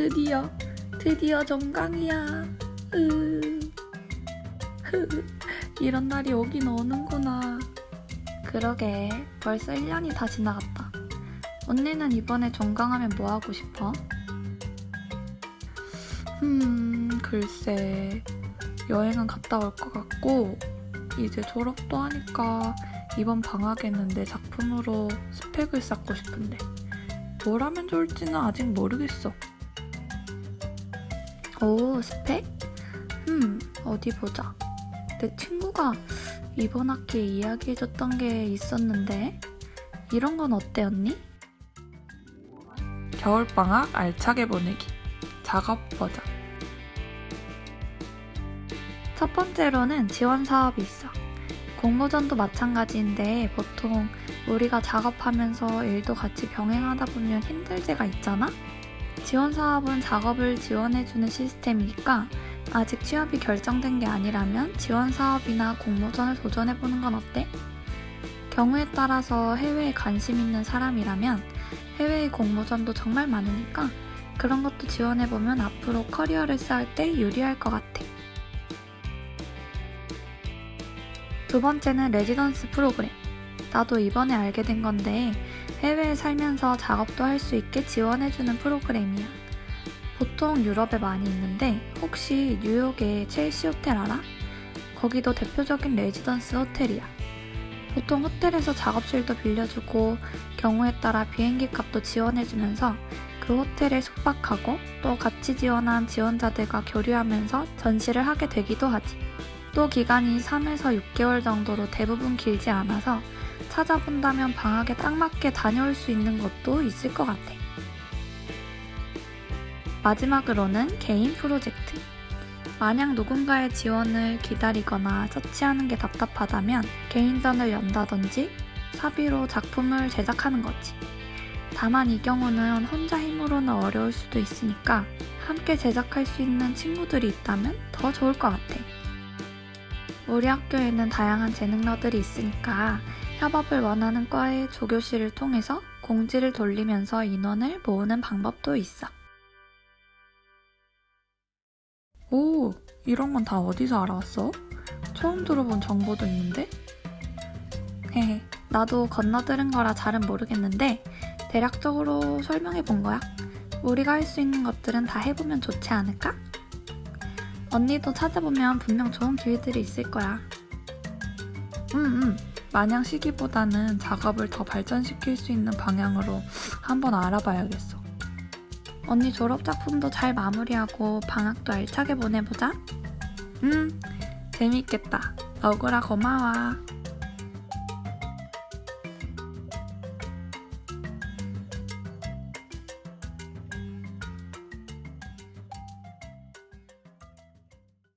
드디어 드디어 정강이야. 으. 이런 날이 오긴 오는구나. 그러게 벌써 1년이 다 지나갔다. 언니는 이번에 종강하면 뭐 하고 싶어? 음, 글쎄. 여행은 갔다 올 것 같고, 이제 졸업도 하니까 이번 방학에는 내 작품으로 스펙을 쌓고 싶은데, 뭘 하면 좋을지는 아직 모르겠어. 오, 스펙? 음, 어디 보자. 내 친구가 이번 학기에 이야기해줬던 게 있었는데, 이런 건 어때, 언니? 겨울방학 알차게 보내기. 작업 버전. 첫 번째로는 지원 사업이 있어. 공모전도 마찬가지인데 보통 우리가 작업하면서 일도 같이 병행하다 보면 힘들 때가 있잖아? 지원 사업은 작업을 지원해주는 시스템이니까 아직 취업이 결정된 게 아니라면 지원 사업이나 공모전을 도전해보는 건 어때? 경우에 따라서 해외에 관심 있는 사람이라면 해외의 공모전도 정말 많으니까 그런 것도 지원해보면 앞으로 커리어를 쌓을 때 유리할 것 같아. 두 번째는 레지던스 프로그램. 나도 이번에 알게 된 건데 해외에 살면서 작업도 할 수 있게 지원해주는 프로그램이야. 보통 유럽에 많이 있는데 혹시 뉴욕의 첼시 호텔 알아? 거기도 대표적인 레지던스 호텔이야. 보통 호텔에서 작업실도 빌려주고 경우에 따라 비행기 값도 지원해주면서 그 호텔에 숙박하고 또 같이 지원한 지원자들과 교류하면서 전시를 하게 되기도 하지. 또 기간이 3에서 6개월 정도로 대부분 길지 않아서 찾아본다면 방학에 딱 맞게 다녀올 수 있는 것도 있을 것 같아. 마지막으로는 개인 프로젝트. 만약 누군가의 지원을 기다리거나 서치하는 게 답답하다면 개인전을 연다든지 사비로 작품을 제작하는 거지. 다만 이 경우는 혼자 힘으로는 어려울 수도 있으니까 함께 제작할 수 있는 친구들이 있다면 더 좋을 것 같아. 우리 학교에는 다양한 재능러들이 있으니까 협업을 원하는 과의 조교실을 통해서 공지를 돌리면서 인원을 모으는 방법도 있어. 오, 이런 건 다 어디서 알아왔어? 처음 들어본 정보도 있는데? 헤헤, 나도 건너들은 거라 잘은 모르겠는데 대략적으로 설명해 본 거야. 우리가 할 수 있는 것들은 다 해보면 좋지 않을까? 언니도 찾아보면 분명 좋은 기회들이 있을 거야. 응, 응. 마냥 시기보다는 작업을 더 발전시킬 수 있는 방향으로 한번 알아봐야겠어. 언니 졸업 작품도 잘 마무리하고 방학도 알차게 보내보자. 응, 재밌겠다. 너구라 고마워.